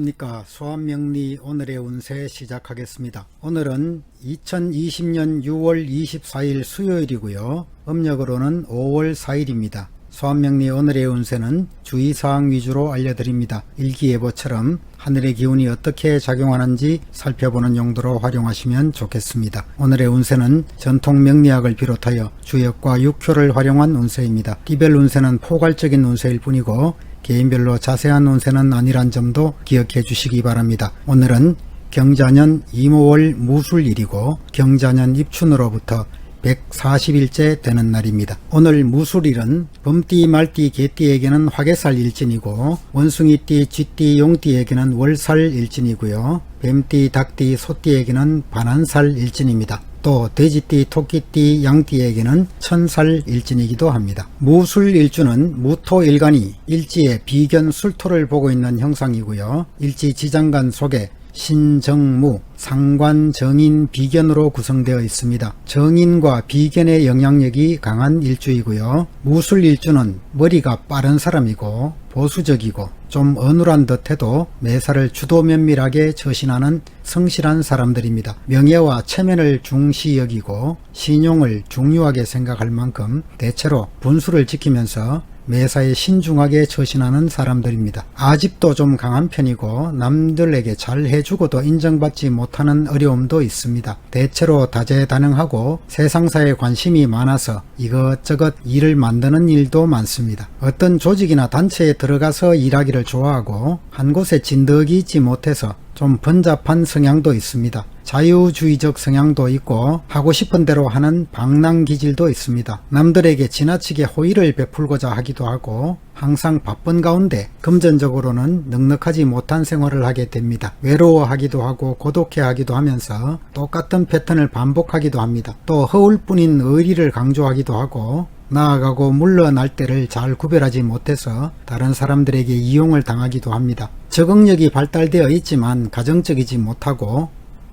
안녕하십니까. 소환명리 오늘의 운세 시작하겠습니다. 오늘은 2020년 6월 24일 수요일이고요. 음력으로는 5월 4일입니다. 소환명리 오늘의 운세는 주의사항 위주로 알려드립니다. 일기예보처럼 하늘의 기운이 어떻게 작용하는지 살펴보는 용도로 활용하시면 좋겠습니다. 오늘의 운세는 전통 명리학을 비롯하여 주역과 육효를 활용한 운세입니다. 띠별 운세는 포괄적인 운세일 뿐이고 개인별로 자세한 운세는 아니란 점도 기억해 주시기 바랍니다. 오늘은 경자년 이모월 무술일이고 경자년 입춘으로부터 140일째 되는 날입니다. 오늘 무술일은 범띠, 말띠, 개띠에게는 화개살 일진이고 원숭이띠, 쥐띠, 용띠에게는 월살 일진이고요. 뱀띠, 닭띠, 소띠에게는 반한살 일진입니다. 또 돼지띠, 토끼띠, 양띠에게는 천살 일진이기도 합니다. 무술 일주는 무토 일간이 일지의 비견 술토를 보고 있는 형상이고요. 일지 지장간 속에 신정무, 상관, 정인, 비견으로 구성되어 있습니다. 정인과 비견의 영향력이 강한 일주이고요. 무술 일주는 머리가 빠른 사람이고 보수적이고 좀 어눌한 듯해도 매사를 주도 면밀하게 처신하는 성실한 사람들입니다. 명예와 체면을 중시 여기고 신용을 중요하게 생각할 만큼 대체로 분수를 지키면서 매사에 신중하게 처신하는 사람들입니다. 아집도 좀 강한 편이고 남들에게 잘 해주고도 인정받지 못하는 어려움도 있습니다. 대체로 다재다능하고 세상사에 관심이 많아서 이것저것 일을 만드는 일도 많습니다. 어떤 조직이나 단체에 들어가서 일하기를 좋아하고 한 곳에 진덕이 있지 못해서 좀 번잡한 성향도 있습니다. 자유주의적 성향도 있고 하고 싶은 대로 하는 방랑 기질도 있습니다. 남들에게 지나치게 호의를 베풀고자 하기도 하고 항상 바쁜 가운데 금전적으로는 넉넉하지 못한 생활을 하게 됩니다. 외로워하기도 하고 고독해하기도 하면서 똑같은 패턴을 반복하기도 합니다. 또 허울뿐인 의리를 강조하기도 하고 나아가고 물러날 때를 잘 구별하지 못해서 다른 사람들에게 이용을 당하기도 합니다. 적응력이 발달되어 있지만 가정적이지 못하고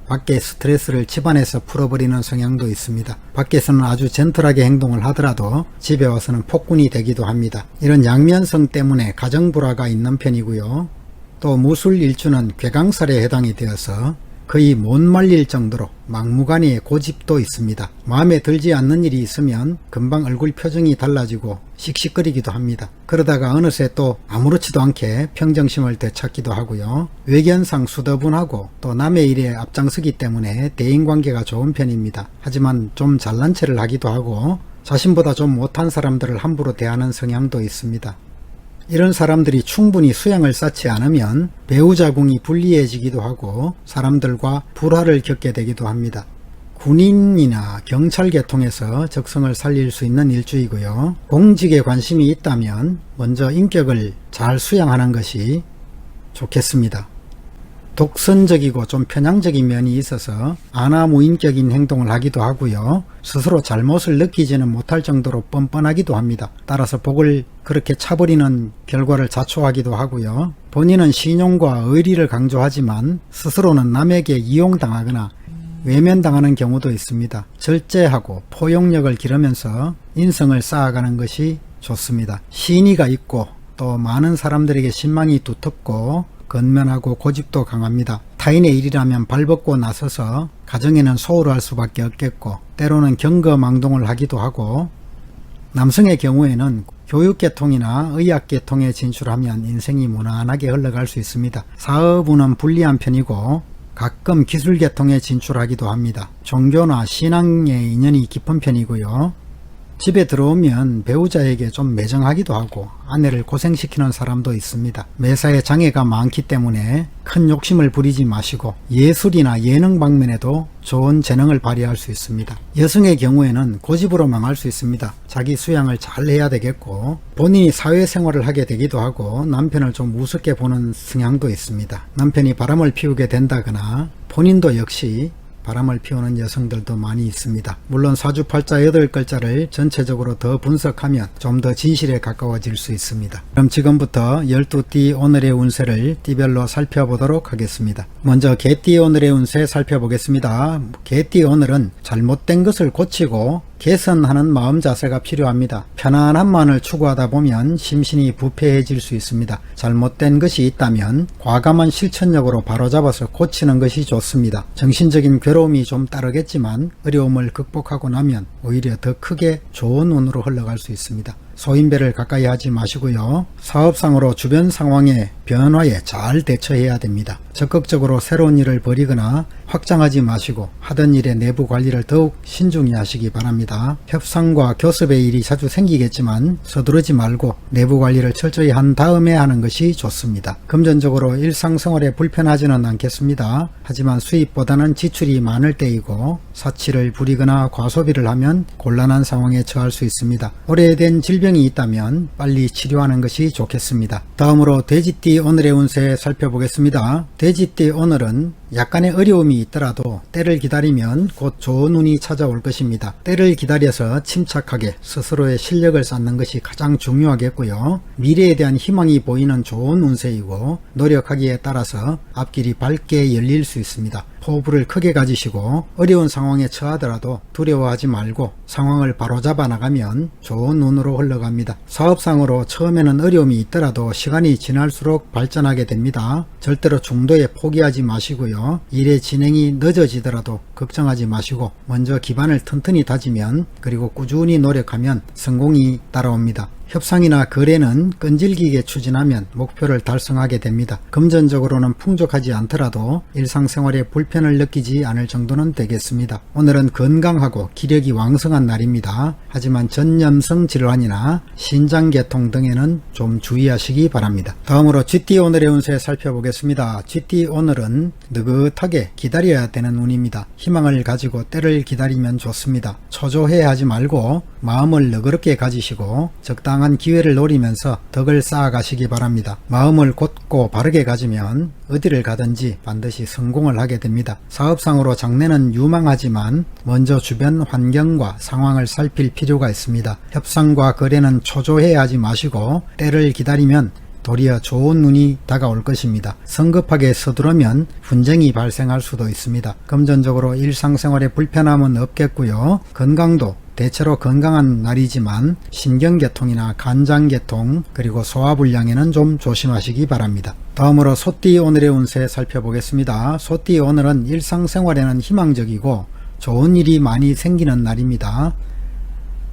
밖에 스트레스를 집안에서 풀어버리는 성향도 있습니다. 밖에서는 아주 젠틀하게 행동을 하더라도 집에 와서는 폭군이 되기도 합니다. 이런 양면성 때문에 가정불화가 있는 편이고요. 또 무술 일주는 괴강살에 해당이 되어서 거의 못 말릴 정도로 막무가내의 고집도 있습니다. 마음에 들지 않는 일이 있으면 금방 얼굴 표정이 달라지고 씩씩거리기도 합니다. 그러다가 어느새 또 아무렇지도 않게 평정심을 되찾기도 하고요. 외견상 수더분하고 또 남의 일에 앞장서기 때문에 대인관계가 좋은 편입니다. 하지만 좀 잘난 체를 하기도 하고 자신보다 좀 못한 사람들을 함부로 대하는 성향도 있습니다. 이런 사람들이 충분히 수양을 쌓지 않으면 배우 자궁이 불리해지기도 하고 사람들과 불화를 겪게 되기도 합니다. 군인이나 경찰 계통에서 적성을 살릴 수 있는 일주이고요. 공직에 관심이 있다면 먼저 인격을 잘 수양하는 것이 좋겠습니다. 독선적이고 좀 편향적인 면이 있어서 아나무인격인 행동을 하기도 하고요. 스스로 잘못을 느끼지는 못할 정도로 뻔뻔하기도 합니다. 따라서 복을 그렇게 차버리는 결과를 자초하기도 하고요. 본인은 신용과 의리를 강조하지만 스스로는 남에게 이용당하거나 외면당하는 경우도 있습니다. 절제하고 포용력을 기르면서 인성을 쌓아가는 것이 좋습니다. 신의가 있고 또 많은 사람들에게 신망이 두텁고 건면하고 고집도 강합니다. 타인의 일이라면 발벗고 나서서 가정에는 소홀할 수밖에 없겠고 때로는 경거망동을 하기도 하고 남성의 경우에는 교육계통이나 의학계통에 진출하면 인생이 무난하게 흘러갈 수 있습니다. 사업운은 불리한 편이고 가끔 기술계통에 진출하기도 합니다. 종교나 신앙의 인연이 깊은 편이고요. 집에 들어오면 배우자에게 좀 매정하기도 하고 아내를 고생시키는 사람도 있습니다. 매사에 장애가 많기 때문에 큰 욕심을 부리지 마시고 예술이나 예능 방면에도 좋은 재능을 발휘할 수 있습니다. 여성의 경우에는 고집으로 망할 수 있습니다. 자기 수양을 잘 해야 되겠고 본인이 사회생활을 하게 되기도 하고 남편을 좀 우습게 보는 성향도 있습니다. 남편이 바람을 피우게 된다거나 본인도 역시 바람을 피우는 여성들도 많이 있습니다. 물론 사주팔자 8글자를 전체적으로 더 분석하면 좀 더 진실에 가까워질 수 있습니다. 그럼 지금부터 12띠 오늘의 운세를 띠별로 살펴보도록 하겠습니다. 먼저 개띠 오늘의 운세 살펴보겠습니다. 개띠 오늘은 잘못된 것을 고치고 개선하는 마음 자세가 필요합니다. 편안함만을 추구하다 보면 심신이 부패해질 수 있습니다. 잘못된 것이 있다면 과감한 실천력으로 바로잡아서 고치는 것이 좋습니다. 정신적인 괴로움이 좀 따르겠지만 어려움을 극복하고 나면 오히려 더 크게 좋은 운으로 흘러갈 수 있습니다. 소인배를 가까이 하지 마시고요. 사업상으로 주변 상황의 변화에 잘 대처해야 됩니다. 적극적으로 새로운 일을 벌이거나 확장하지 마시고 하던 일의 내부 관리를 더욱 신중히 하시기 바랍니다. 협상과 교섭의 일이 자주 생기겠지만 서두르지 말고 내부 관리를 철저히 한 다음에 하는 것이 좋습니다. 금전적으로 일상생활에 불편하지는 않겠습니다. 하지만 수입보다는 지출이 많을 때이고 사치를 부리거나 과소비를 하면 곤란한 상황에 처할 수 있습니다. 오래된 질병 이 있다면 빨리 치료하는 것이 좋겠습니다. 다음으로 돼지띠 오늘의 운세 살펴보겠습니다. 돼지띠 오늘은 약간의 어려움이 있더라도 때를 기다리면 곧 좋은 운이 찾아올 것입니다. 때를 기다려서 침착하게 스스로의 실력을 쌓는 것이 가장 중요하겠고요. 미래에 대한 희망이 보이는 좋은 운세이고 노력하기에 따라서 앞길이 밝게 열릴 수 있습니다. 포부를 크게 가지시고 어려운 상황에 처하더라도 두려워하지 말고 상황을 바로잡아 나가면 좋은 운으로 흘러갑니다. 사업상으로 처음에는 어려움이 있더라도 시간이 지날수록 발전하게 됩니다. 절대로 중도에 포기하지 마시고요. 일의 진행이 늦어지더라도 걱정하지 마시고 먼저 기반을 튼튼히 다지면 그리고 꾸준히 노력하면 성공이 따라옵니다. 협상이나 거래는 끈질기게 추진하면 목표를 달성하게 됩니다. 금전적으로는 풍족하지 않더라도 일상생활에 불편을 느끼지 않을 정도는 되겠습니다. 오늘은 건강하고 기력이 왕성한 날입니다. 하지만 전염성 질환이나 신장계통 등에는 좀 주의하시기 바랍니다. 다음으로 GT 오늘의 운세 살펴보겠습니다. GT 오늘은 느긋하게 기다려야 되는 운입니다. 희망을 가지고 때를 기다리면 좋습니다. 초조해 하지 말고 마음을 너그럽게 가지시고 적당 한 기회를 노리면서 덕을 쌓아가시기 바랍니다. 마음을 곧고 바르게 가지면 어디를 가든지 반드시 성공을 하게 됩니다. 사업상으로 장래는 유망하지만 먼저 주변 환경과 상황을 살필 필요가 있습니다. 협상과 거래는 초조해 하지 마시고 때를 기다리면 도리어 좋은 운이 다가올 것입니다. 성급하게 서두르면 분쟁이 발생할 수도 있습니다. 금전적으로 일상생활에 불편함은 없겠고요. 건강도 대체로 건강한 날이지만 신경계통이나 간장계통 그리고 소화불량에는 좀 조심하시기 바랍니다. 다음으로 소띠 오늘의 운세 살펴보겠습니다. 소띠 오늘은 일상생활에는 희망적이고 좋은 일이 많이 생기는 날입니다.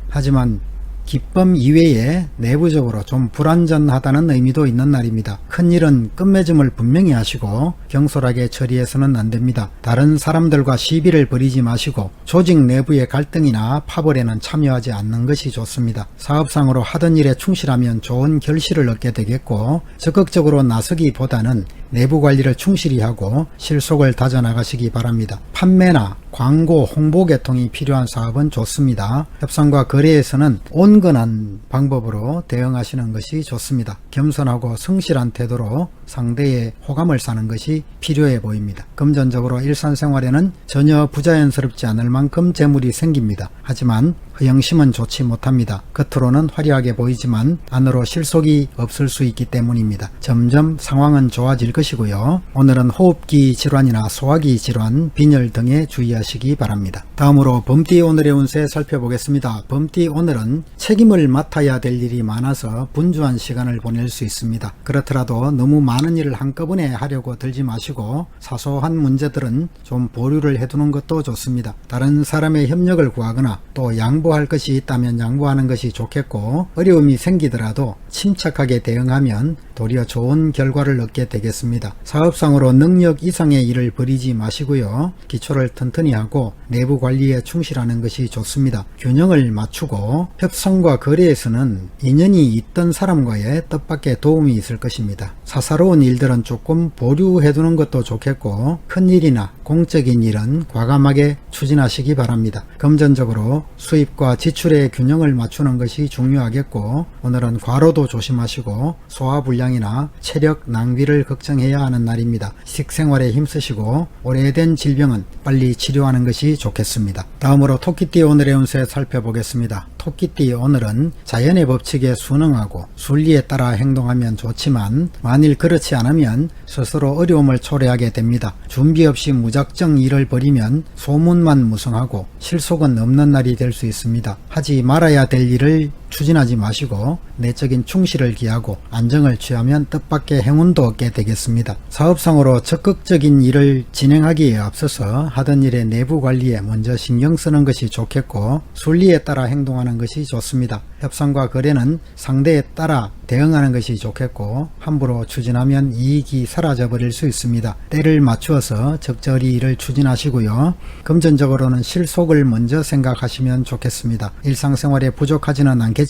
하지만 기쁨 이외에 내부적으로 좀 불안전하다는 의미도 있는 날입니다. 큰일은 끝맺음을 분명히 하시고 경솔하게 처리해서는 안 됩니다. 다른 사람들과 시비를 벌이지 마시고 조직 내부의 갈등이나 파벌에는 참여하지 않는 것이 좋습니다. 사업상으로 하던 일에 충실하면 좋은 결실을 얻게 되겠고 적극적으로 나서기보다는 내부 관리를 충실히 하고 실속을 다져나가시기 바랍니다. 판매나 광고, 홍보 개통이 필요한 사업은 좋습니다. 협상과 거래에서는 온건한 방법으로 대응하시는 것이 좋습니다. 겸손하고 성실한 태도로 상대의 호감을 사는 것이 필요해 보입니다. 금전적으로 일상생활에는 전혀 부자연스럽지 않을 만큼 재물이 생깁니다. 하지만 허영심은 좋지 못합니다. 겉으로는 화려하게 보이지만 안으로 실속이 없을 수 있기 때문입니다. 점점 상황은 좋아질 것이고요. 오늘은 호흡기 질환이나 소화기 질환, 빈혈 등에 주의하시기 바랍니다. 다음으로 범띠 오늘의 운세 살펴보겠습니다. 범띠 오늘은 책임을 맡아야 될 일이 많아서 분주한 시간을 보낼 수 있습니다. 그렇더라도 너무 많은 일을 한꺼번에 하려고 들지 마시고 사소한 문제들은 좀 보류를 해두는 것도 좋습니다. 다른 사람의 협력을 구하거나 또 양보 할 것이 있다면 양보하는 것이 좋겠고 어려움이 생기더라도 침착하게 대응하면 도리어 좋은 결과를 얻게 되겠습니다. 사업상으로 능력 이상의 일을 벌이지 마시고요. 기초를 튼튼히 하고 내부 관리에 충실하는 것이 좋습니다. 균형을 맞추고 협상과 거래에서는 인연이 있던 사람과의 뜻밖의 도움이 있을 것입니다. 사사로운 일들은 조금 보류해두는 것도 좋겠고 큰 일이나 공적인 일은 과감하게 추진하시기 바랍니다. 금전적으로 수입 과 지출의 균형을 맞추는 것이 중요하겠고 오늘은 과로도 조심하시고 소화불량이나 체력 낭비를 걱정해야 하는 날입니다. 식생활에 힘쓰시고 오래된 질병은 빨리 치료하는 것이 좋겠습니다. 다음으로 토끼띠 오늘의 운세 살펴보겠습니다. 토끼띠 오늘은 자연의 법칙에 순응하고 순리에 따라 행동하면 좋지만 만일 그렇지 않으면 스스로 어려움을 초래하게 됩니다. 준비 없이 무작정 일을 벌이면 소문만 무성하고 실속은 없는 날이 될 수 있습니다. 하지 말아야 될 일을 추진하지 마시고 내적인 충실을 기하고 안정을 취하면 뜻밖의 행운도 얻게 되겠습니다. 사업상으로 적극적인 일을 진행하기에 앞서서 하던 일의 내부 관리에 먼저 신경 쓰는 것이 좋겠고 순리에 따라 행동하는 것이 좋습니다. 협상과 거래는 상대에 따라 대응하는 것이 좋겠고 함부로 추진하면 이익이 사라져 버릴 수 있습니다. 때를 맞추어서 적절히 일을 추진하시고요. 금전적으로는 실속을 먼저 생각하시면 좋겠습니다. 일상생활에 부족하지는 않겠지만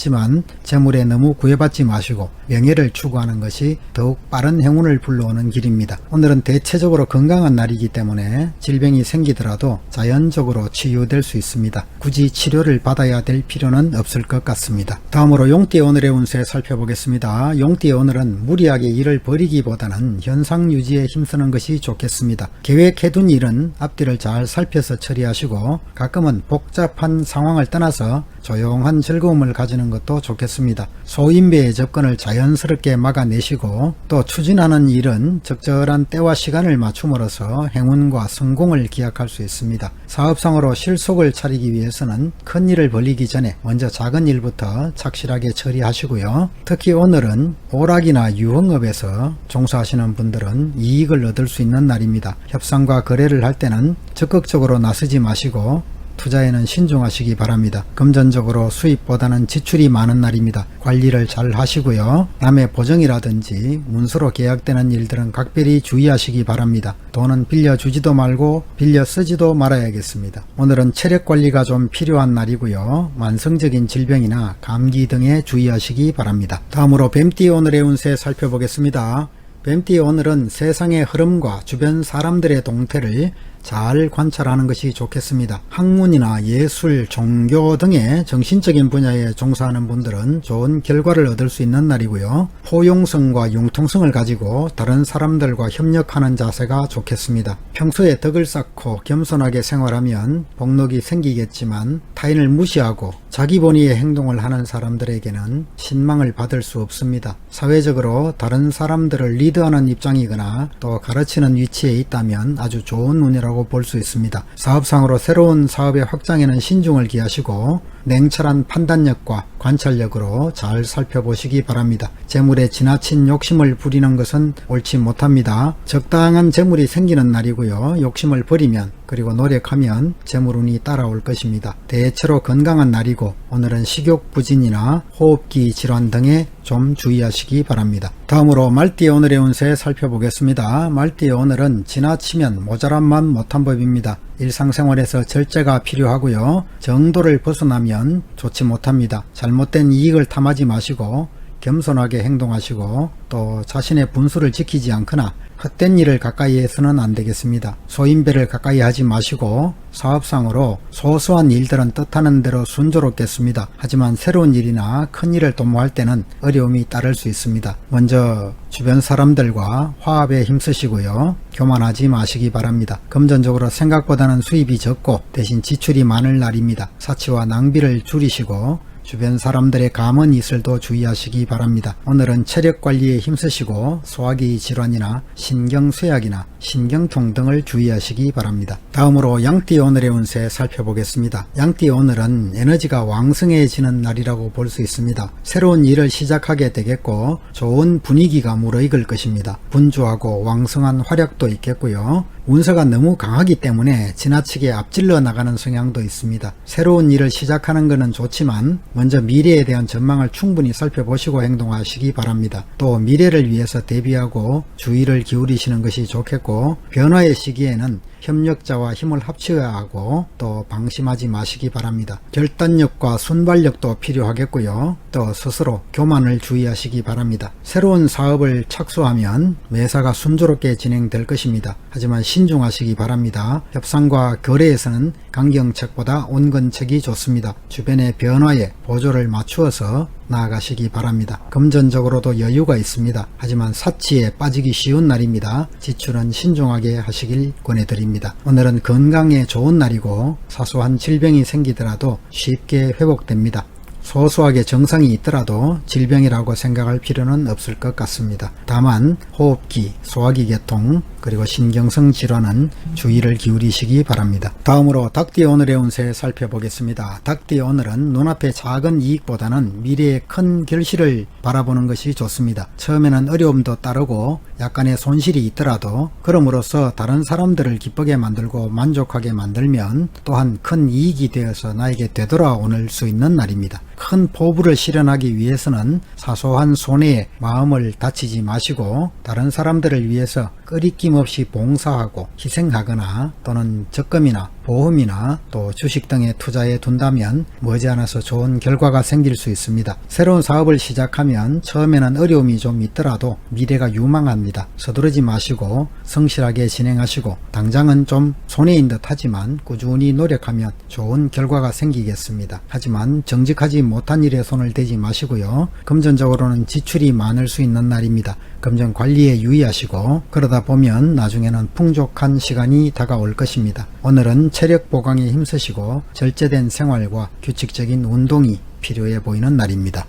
재물에 너무 구애받지 마시고 명예를 추구하는 것이 더욱 빠른 행운을 불러오는 길입니다. 오늘은 대체적으로 건강한 날이기 때문에 질병이 생기더라도 자연적으로 치유될 수 있습니다. 굳이 치료를 받아야 될 필요는 없을 것 같습니다. 다음으로 용띠 오늘의 운세 살펴보겠습니다. 용띠 오늘은 무리하게 일을 벌이기보다는 현상 유지에 힘쓰는 것이 좋겠습니다. 계획해둔 일은 앞뒤를 잘 살펴서 처리하시고 가끔은 복잡한 상황을 떠나서 조용한 즐거움을 가지는 것도 좋겠습니다. 소인배의 접근을 자연스럽게 막아내시고 또 추진하는 일은 적절한 때와 시간을 맞춤으로써 행운과 성공을 기약할 수 있습니다. 사업상으로 실속을 차리기 위해서는 큰 일을 벌리기 전에 먼저 작은 일부터 착실하게 처리하시고요. 특히 오늘은 오락이나 유흥업에서 종사하시는 분들은 이익을 얻을 수 있는 날입니다. 협상과 거래를 할 때는 적극적으로 나서지 마시고 투자에는 신중하시기 바랍니다. 금전적으로 수입보다는 지출이 많은 날입니다. 관리를 잘 하시고요. 남의 보정이라든지 문서로 계약되는 일들은 각별히 주의하시기 바랍니다. 돈은 빌려주지도 말고 빌려 쓰지도 말아야겠습니다. 오늘은 체력 관리가 좀 필요한 날이고요. 만성적인 질병이나 감기 등에 주의하시기 바랍니다. 다음으로 뱀띠 오늘의 운세 살펴보겠습니다. 뱀띠 오늘은 세상의 흐름과 주변 사람들의 동태를 잘 관찰하는 것이 좋겠습니다. 학문이나 예술, 종교 등의 정신적인 분야에 종사하는 분들은 좋은 결과를 얻을 수 있는 날이고요. 포용성과 융통성을 가지고 다른 사람들과 협력하는 자세가 좋겠습니다. 평소에 덕을 쌓고 겸손하게 생활하면 복록이 생기겠지만 타인을 무시하고 자기 본위의 행동을 하는 사람들에게는 신망을 받을 수 없습니다. 사회적으로 다른 사람들을 리드하는 입장이거나 또 가르치는 위치에 있다면 아주 좋은 운이라고 볼 수 있습니다. 사업상으로 새로운 사업의 확장에는 신중을 기하시고 냉철한 판단력과 관찰력으로 잘 살펴보시기 바랍니다. 재물에 지나친 욕심을 부리는 것은 옳지 못합니다. 적당한 재물이 생기는 날이고요. 욕심을 버리면 그리고 노력하면 재물운이 따라올 것입니다. 대체로 건강한 날이고 오늘은 식욕 부진이나 호흡기 질환 등에 좀 주의하시기 바랍니다. 다음으로 말띠의 오늘의 운세 살펴보겠습니다. 말띠의 오늘은 지나치면 모자란만 못한 법입니다. 일상생활에서 절제가 필요하고요. 정도를 벗어나면 좋지 못합니다. 잘못된 이익을 탐하지 마시고 겸손하게 행동하시고 또 자신의 분수를 지키지 않거나 헛된 일을 가까이 해서는 안 되겠습니다. 소인배를 가까이 하지 마시고 사업상으로 소소한 일들은 뜻하는 대로 순조롭겠습니다. 하지만 새로운 일이나 큰 일을 도모할 때는 어려움이 따를 수 있습니다. 먼저 주변 사람들과 화합에 힘쓰시고요. 교만하지 마시기 바랍니다. 금전적으로 생각보다는 수입이 적고 대신 지출이 많을 날입니다. 사치와 낭비를 줄이시고 주변 사람들의 감언 이슬도 주의하시기 바랍니다. 오늘은 체력 관리에 힘쓰시고 소화기 질환이나 신경쇠약이나 신경통 등을 주의하시기 바랍니다. 다음으로 양띠 오늘의 운세 살펴보겠습니다. 양띠 오늘은 에너지가 왕성해지는 날이라고 볼 수 있습니다. 새로운 일을 시작하게 되겠고 좋은 분위기가 무르익을 것입니다. 분주하고 왕성한 활약도 있겠고요. 운세가 너무 강하기 때문에 지나치게 앞질러 나가는 성향도 있습니다. 새로운 일을 시작하는 것은 좋지만 먼저 미래에 대한 전망을 충분히 살펴보시고 행동하시기 바랍니다. 또 미래를 위해서 대비하고 주의를 기울이시는 것이 좋겠고 변화의 시기에는 협력자와 힘을 합쳐야 하고 또 방심하지 마시기 바랍니다. 결단력과 순발력도 필요하겠고요. 또 스스로 교만을 주의하시기 바랍니다. 새로운 사업을 착수하면 매사가 순조롭게 진행될 것입니다. 하지만 신중하시기 바랍니다. 협상과 거래에서는 강경책보다 온건책이 좋습니다. 주변의 변화에 보조를 맞추어서 나아가시기 바랍니다. 금전적으로도 여유가 있습니다. 하지만 사치에 빠지기 쉬운 날입니다. 지출은 신중하게 하시길 권해드립니다. 오늘은 건강에 좋은 날이고 사소한 질병이 생기더라도 쉽게 회복됩니다. 소소하게 정상이 있더라도 질병이라고 생각할 필요는 없을 것 같습니다. 다만 호흡기, 소화기 계통, 그리고 신경성 질환은 주의를 기울이시기 바랍니다. 다음으로 닭띠 오늘의 운세 살펴보겠습니다. 닭띠 오늘은 눈앞의 작은 이익보다는 미래의 큰 결실을 바라보는 것이 좋습니다. 처음에는 어려움도 따르고 약간의 손실이 있더라도 그럼으로써 다른 사람들을 기쁘게 만들고 만족하게 만들면 또한 큰 이익이 되어서 나에게 되돌아오는 수 있는 날입니다. 큰 포부를 실현하기 위해서는 사소한 손해에 마음을 다치지 마시고 다른 사람들을 위해서 끄리낌 없이 봉사하고 희생하거나 또는 적금이나 보험이나 또 주식 등에 투자해 둔다면 머지않아서 좋은 결과가 생길 수 있습니다. 새로운 사업을 시작하면 처음에는 어려움이 좀 있더라도 미래가 유망합니다. 서두르지 마시고 성실하게 진행하시고 당장은 좀 손해인 듯 하지만 꾸준히 노력하면 좋은 결과가 생기겠습니다. 하지만 정직하지 못한 일에 손을 대지 마시고요. 금전적으로는 지출이 많을 수 있는 날입니다. 금전 관리에 유의하시고 그러다 보면 나중에는 풍족한 시간이 다가올 것입니다. 오늘은 체력 보강에 힘쓰시고 절제된 생활과 규칙적인 운동이 필요해 보이는 날입니다.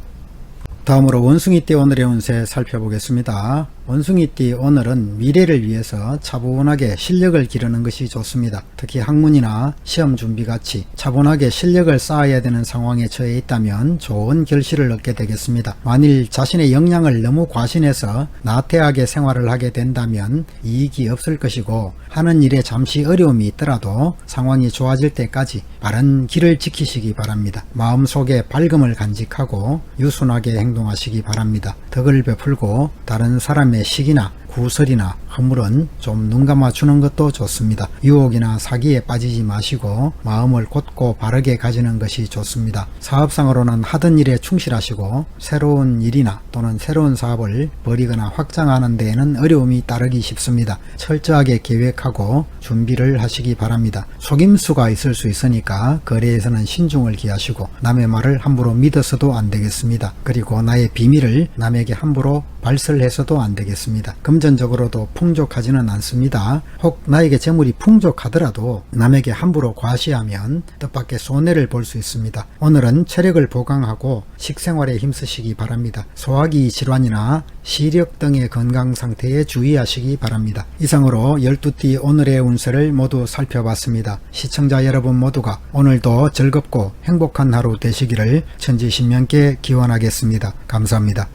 다음으로 원숭이띠 오늘의 운세 살펴보겠습니다. 원숭이띠 오늘은 미래를 위해서 차분하게 실력을 기르는 것이 좋습니다. 특히 학문이나 시험 준비 같이 차분하게 실력을 쌓아야 되는 상황에 처해 있다면 좋은 결실을 얻게 되겠습니다. 만일 자신의 역량을 너무 과신해서 나태하게 생활을 하게 된다면 이익이 없을 것이고 하는 일에 잠시 어려움이 있더라도 상황이 좋아질 때까지 바른 길을 지키시기 바랍니다. 마음속에 밝음을 간직하고 유순하게 행동하시기 바랍니다. 덕을 베풀고 다른 사람 의 시기나 구설이나 허물은 좀 눈 감아 주는 것도 좋습니다. 유혹이나 사기에 빠지지 마시고 마음을 곧고 바르게 가지는 것이 좋습니다. 사업상으로는 하던 일에 충실하시고 새로운 일이나 또는 새로운 사업을 벌이거나 확장하는 데에는 어려움이 따르기 쉽습니다. 철저하게 계획하고 준비를 하시기 바랍니다. 속임수가 있을 수 있으니까 거래에서는 신중을 기하시고 남의 말을 함부로 믿어서도 안 되겠습니다. 그리고 나의 비밀을 남에게 함부로 발설해서도 안 되겠습니다. 금전적으로도 풍족하지는 않습니다. 혹 나에게 재물이 풍족하더라도 남에게 함부로 과시하면 뜻밖의 손해를 볼 수 있습니다. 오늘은 체력을 보강하고 식생활에 힘쓰시기 바랍니다. 소화기 질환이나 시력 등의 건강 상태에 주의하시기 바랍니다. 이상으로 12띠 오늘의 운세를 모두 살펴봤습니다. 시청자 여러분 모두가 오늘도 즐겁고 행복한 하루 되시기를 천지신명께 기원하겠습니다. 감사합니다.